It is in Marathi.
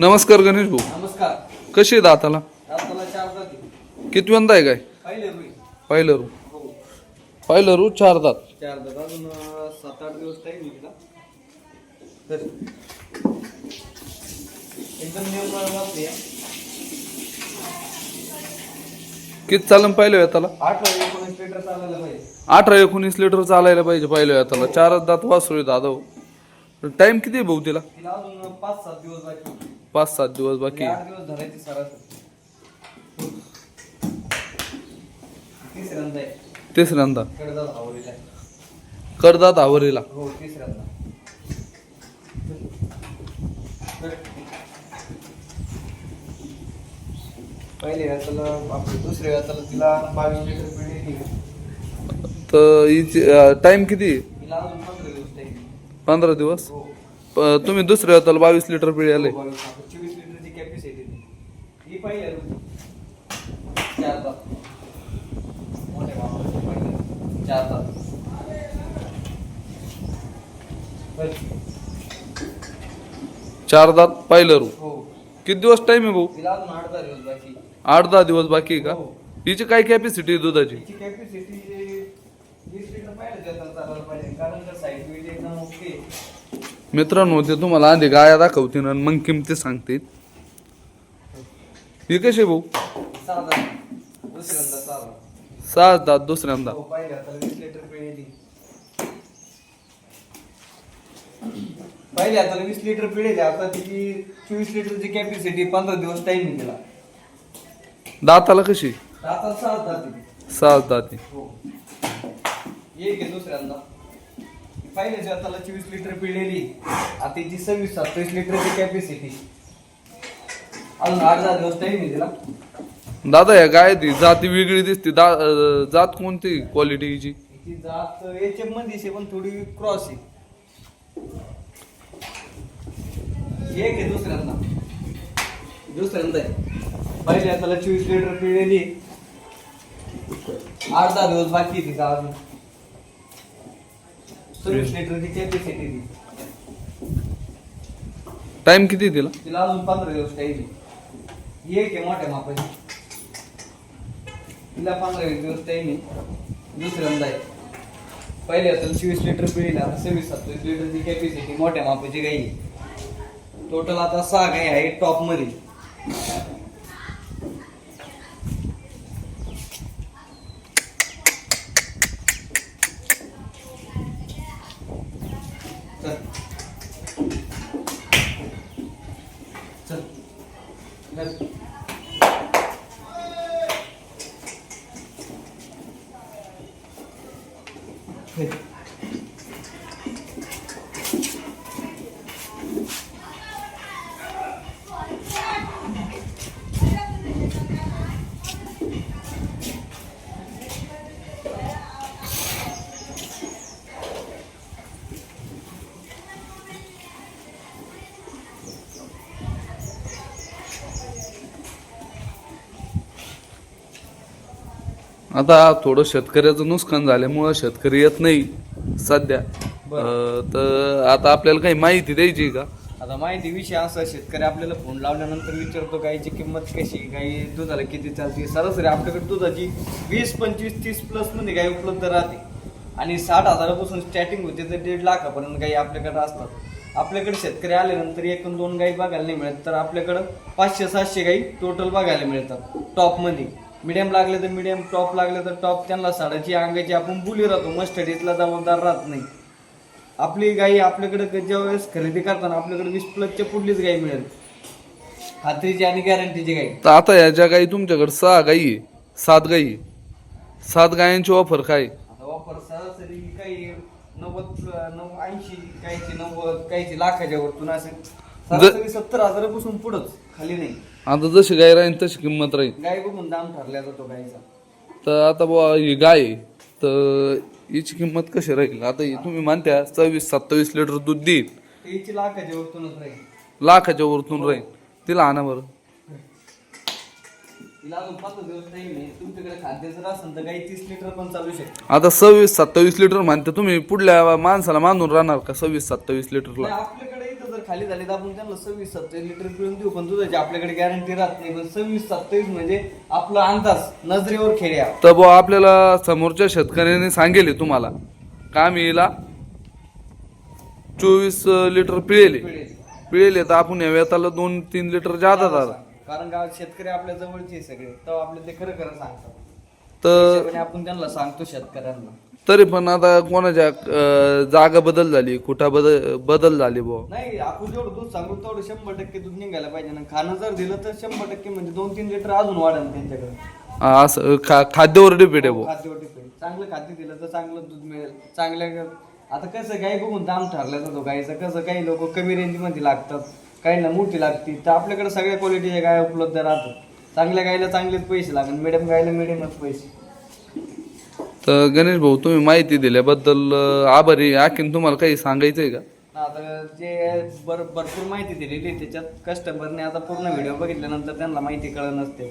नमस्कार गणेश भाऊ. नमस्कार. कशी आहे दाताला? दाताला चार जाती किती वंदा आहे काय? पहिले रुई पहिलं रू. हो. पहिलं रू चार दात. चार अजून अं, सात आठ दिवस टाईम आहे तिला. तर एकदम किती चालन एकोणीस लिटर चालायला पाहिजे. अठरा एकोणीस लिटर चालायला पाहिजे पहिल्या वेताला. चारच दात वासरू आहे दादा टाइम किती आहे भाऊ तिला? तिला अजून पाच सात दिवस बाकी. पाच सात दिवस बाकी आहे. आठ दिवस धरायची सरासरी. तिसऱ्यांदा आहे. तिसऱ्यांदा कडदात आवडीला आहे. करदात आवरीला. हो तिसऱ्यांदा तर पहिले दुसऱ्या व्याचाला तिला बावीस लिटर पिढी निघाली तर हिची टाइम किती अजून पंधरा दिवस टाईम पंधरा दिवस? हो. प- तुम्ही दुसऱ्या वेताला बावीस लिटर पिढी आले. चोवीस लिटरची कॅपॅसिटी ही. चार तास. मोठे बाबा पहिले चार तास. बस. चार दात पहिलं रू. हो. किती दिवस टाइम आहे भाऊ? तिला अजून आठ दहा दिवस बाकी आठ दहा दिवस बाकी आहे का? हो. हिची काय कॅपॅसिटी आहे दुधाची? तिची कॅपॅसिटी वीस लिटर पाहिजे जाताना चालायला पाहिजे. कारण का साईड बीट एकदम ओके मित्रांनो ते तुम्हाला आधी गाया दाखवतील आणि मग किमती सांगतील. ही कशी आहे भाऊ? सहा दात दुसऱ्यांदा. पहिले आता वीस लिटर पिळेली आता तिची चोवीस लिटरची कॅपॅसिटी पंधरा दिवस टाइम तिला. दाताला कशी? आता सहा जाते सहा दाती हो. एक आहे दुसऱ्यांदा. पहिले जाताला चोवीस लिटर पिळलेली आता तिची सव्वीस सत्तावीस लिटरची कॅपॅसिटी अजून आठ दहा दिवस आहे तिला. दादा या गाय ती जाती वेगळी दिसते. दा अं, जात कोणती क्वालिटी हिची जात एच एम मध्येच आहे पण थोडी क्रॉस आहे. एक आहे दुसऱ्यांदा. दुसऱ्यांदा आहे. पहिले त्याला चोवीस लिटर पिळलेली. आठ दहा दिवस बाकी आहे तिचा अजून. सव्वीस कॅपॅसिटी ती. टाइम किती आहे तिला? तिला अजून पंधरा दिवस टाईम आहे. एक आहे मोठ्या मापाची. तिला पंधरा वीस दिवस टाईम आहे. दुसऱ्यांदा आहे. पहिले आता चोवीस लिटर पिढी आता सव्वीस सत्तावीस लिटरची कॅपॅसिटी मोठ्या मापाची गाई टोटल आता सहा गाई आहे टॉप हे. आता थोडं शेतकऱ्याचं नुकसान झाल्यामुळं शेतकरी येत नाही सध्या. अं, तर आता आपल्याला काही माहिती द्यायची का? आता माहिती विषय असा शेतकरी आपल्याला फोन लावल्यानंतर विचारतो गाईची किंमत कशी गाई दुधाला किती चालते? सरासरी आपल्याकडे दुधाची वीस पंचवीस तीस प्लसमध्ये गाई उपलब्ध राहते. आणि साठ हजारापासून स्टार्टिंग होते तर दीड लाखापर्यंत गाई आपल्याकडे असतात. आपल्याकडे शेतकरी आल्यानंतर एक दोन गाई बघायला नाही मिळत तर आपल्याकडं पाचशे सातशे गाई टोटल बघायला मिळतात टॉपमध्ये मिडियम लागले तर मिडियम टॉप लागले तर टॉप त्यांना साडाची अंगाची आपण बुली राहतो. मस्टडीतला जबाबदार राहत नाही. आपली गाई आपल्याकडे ज्या वेळेस खरेदी करताना आपल्याकडे वीस प्लसच्या पुढलीच गाई मिळेल. खात्रीची आणि गॅरंटीची गाई. तर आता या ज्या गाई तुमच्याकडे सहा गाई आहे सात गाई आहे. सात गायांची ऑफर काय? आता वापर सरासरी काही नव्वद नऊ ऐंशी काहीची नव्वद काहीची लाखाच्या वरतून असे सरासरी सत्तर हजारापासून पुढंच. खाली नाही. आता जशी गाय राहील तशी किंमत राहील गाय बघून दाम जातो गायचा. तर आता बुवा ही गाय आहे, तर हिची किंमत कशी राहील? आता ही तुम्ही म्हणत्या सव्वीस सत्तावीस लिटर दूध देईल. त्याची लाखाच्या वरतूनच राहील. लाखाच्या वरतून राहील. तिला आणा बरं. तिला अजून पंधरा दिवस टाइम आहे. तुमच्याकडे खाद्य जर असेल तर गाई तीस लिटर पण चालू शकते. आता सव्वीस सत्तावीस लिटर म्हणते तुम्ही पुढल्या माणसाला मानून राहणार का सव्वीस सत्तावीस लिटरला? नाही, खाली झाली तर आपण त्यांना सव्वीस सत्तावीस लिटर पिळून देऊ. पण दुधाची आपल्याकडे गॅरंटी राहत नाही. पण सव्वीस सत्तावीस म्हणजे आपला अंदाज नजरेवर खेड्या. तर बुवा आपल्याला समोरच्या शेतकऱ्याने सांगेल तुम्हाला. काम येईला चोवीस लिटर पिळेले. पिळेले. तर आपण या वेताला दोन तीन लिटर जादा कारण गावात शेतकरी आपल्या जवळचे आहे सगळे. तेव्हा आपले ते खरं खरं सांगतात. तर आपण त्यांना सांगतो शेतकऱ्यांना. तरी पण आता कोणाच्या अं, जागा बदल झाली कुठा बदल बदल झाली बुवा. नाही आपण जेवढं दूध सांगू तेवढं शंभर टक्के दूध निघायला पाहिजे. ना खाणं जर दिलं तर शंभर टक्के म्हणजे दोन तीन लिटर अजून वाढेल त्यांच्याकडे. हा, असं खा खाद्यावर डिपेंड आहे बुवा. खाद्यवर depend. चांगलं खाद्य दिलं तर चांगलं दूध मिळेल. चांगल्या आता कसं गाई बघून दाम ठरला जातो गाईचं. कसं काही लोक कमी रेंजमध्ये लागतात काहींना मोठी लागती. तर आपल्याकडे सगळ्या क्वालिटीच्या गाय उपलब्ध राहतात. चांगल्या गायला चांगलेच पैसे लागतात. मिडियम गायला मिडियमच पैसे. तर गणेश भाऊ तुम्ही माहिती दिल्याबद्दल आभारी आखीन तुम्हाला काही सांगायचं आहे का आता जे भर भरपूर माहिती दिलेली त्याच्यात कस्टमरने आता पूर्ण व्हिडिओ बघितल्यानंतर त्यांना माहिती कळत नसते